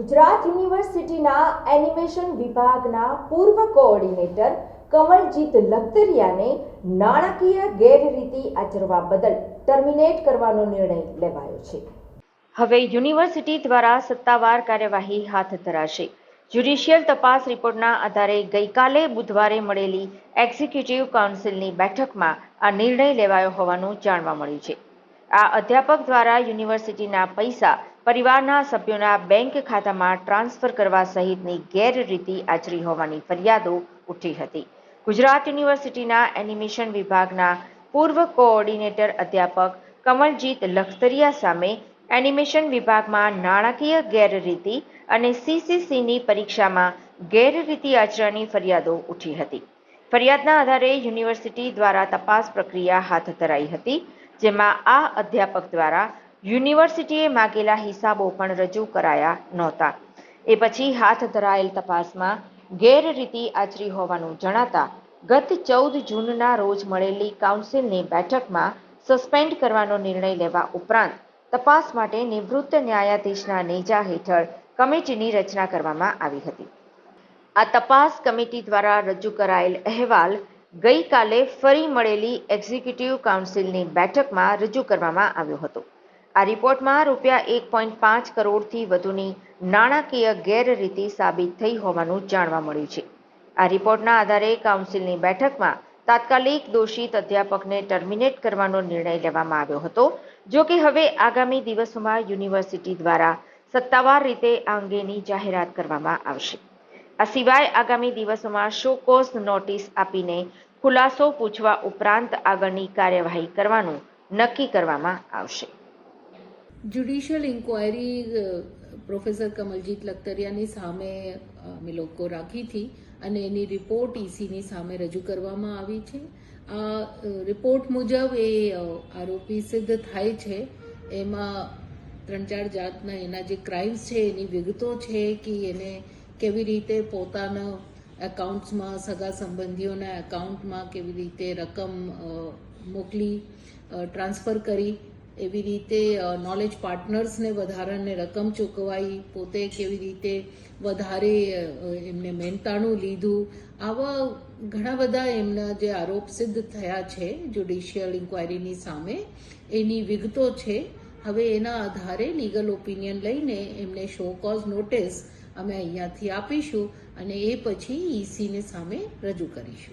ગુજરાત યુનિવર્સિટીના એનિમેશન વિભાગના પૂર્વ કોઓર્ડિનેટર કમલજીત લખતરિયાને નાણાકીય ગેરરીતિ આચરવા બદલ ટર્મિનેટ કરવાનો નિર્ણય લેવાયો છે. હવે યુનિવર્સિટી દ્વારા સત્તાવાર કાર્યવાહી હાથ ધરાશે. જ્યુડિશિયલ તપાસ રિપોર્ટના આધારે ગઈકાલે બુધવારે મળેલી એક્ઝિક્યુટિવ કાઉન્સિલની બેઠકમાં આ નિર્ણય લેવાયો હોવાનું જાણવા મળ્યું છે. આ અધ્યાપક દ્વારા યુનિવર્સિટીના પૈસા પરિવારના સભ્યોના બેંક ખાતામાં ટ્રાન્સફર કરવા સહિતની ગેરરીતિ આચરી હોવાની ફરિયાદો ઉઠી હતી. ગુજરાત યુનિવર્સિટીના એનિમેશન વિભાગના પૂર્વ કોઓર્ડિનેટર અધ્યાપક કમલજીત લખતરિયા સામે એનિમેશન વિભાગમાં નાણાકીય ગેરરીતિ અને સીસીસીની પરીક્ષામાં ગેરરીતિ આચરણની ફરિયાદો ઉઠી હતી. ફરિયાદના આધારે યુનિવર્સિટી દ્વારા તપાસ પ્રક્રિયા હાથ ધરાઈ હતી. જેમાં આ અધ્યાપક દ્વારા યુનિવર્સિટીએ માગેલા હિસાબો પણ રજૂ કરાયા નહોતા. એ પછી હાથ ધરાયેલ તપાસમાં ગેરરીતિ આચરી હોવાનું જણાતા ગત ચૌદ જૂનના રોજ મળેલી કાઉન્સિલની બેઠકમાં સસ્પેન્ડ કરવાનો નિર્ણય લેવા ઉપરાંત તપાસ માટે નિવૃત્ત ન્યાયાધીશના નેજા હેઠળ કમિટીની રચના કરવામાં આવી હતી. આ તપાસ કમિટી દ્વારા રજૂ કરાયેલ અહેવાલ ગઈકાલે ફરી મળેલી એક્ઝિક્યુટિવ કાઉન્સિલની બેઠકમાં રજૂ કરવામાં આવ્યો હતો. આ રિપોર્ટમાં રૂપિયા એક પોઈન્ટ પાંચ કરોડથી વધુની નાણાકીય ગેરરીતિ સાબિત થઈ હોવાનું જાણવા મળ્યું છે. આ રિપોર્ટના આધારે કાઉન્સિલની બેઠકમાં તાત્કાલિક દોષિત અધ્યાપકને ટર્મિનેટ કરવાનો નિર્ણય લેવામાં આવ્યો હતો, જો કે હવે આગામી દિવસોમાં યુનિવર્સિટી દ્વારા સત્તાવાર રીતે આ અંગેની જાહેરાત કરવામાં આવશે. આ સિવાય આગામી દિવસોમાં શો કોઝ નોટિસ આપીને ખુલાસો પૂછવા ઉપરાંત આગળની કાર્યવાહી કરવાનું નક્કી કરવામાં આવશે. જ્યુડિશિયલ ઇન્ક્વાયરી પ્રોફેસર કમલજીત લખતરિયાની સામે અમે લોકો રાખી હતી અને એની રિપોર્ટ ઈસીની સામે રજૂ કરવામાં આવી છે. આ રિપોર્ટ મુજબ એ આરોપી સિદ્ધ થાય છે. એમાં ત્રણ ચાર જાતના એના જે ક્રાઇમ્સ છે, એની વિગતો છે કે એને કેવી રીતે પોતાના એકાઉન્ટ્સમાં સગા સંબંધીઓના એકાઉન્ટમાં કેવી રીતે રકમ મોકલી ટ્રાન્સફર કરી, એવી રીતે નોલેજ પાર્ટનર્સને વધારાને રકમ ચૂકવાઈ, પોતે કેવી રીતે વધારે એમને મહેનતાણું લીધું, આવા ઘણા બધા એમના જે આરોપ સિદ્ધ થયા છે જ્યુડિશિયલ ઇન્ક્વાયરીની સામે, એની વિગતો છે. હવે એના આધારે લીગલ ઓપિનિયન લઈને એમને શો કોઝ નોટિસ અમે અહીંયાથી આપીશું અને એ પછી ઈસીની સામે રજૂ કરીશું.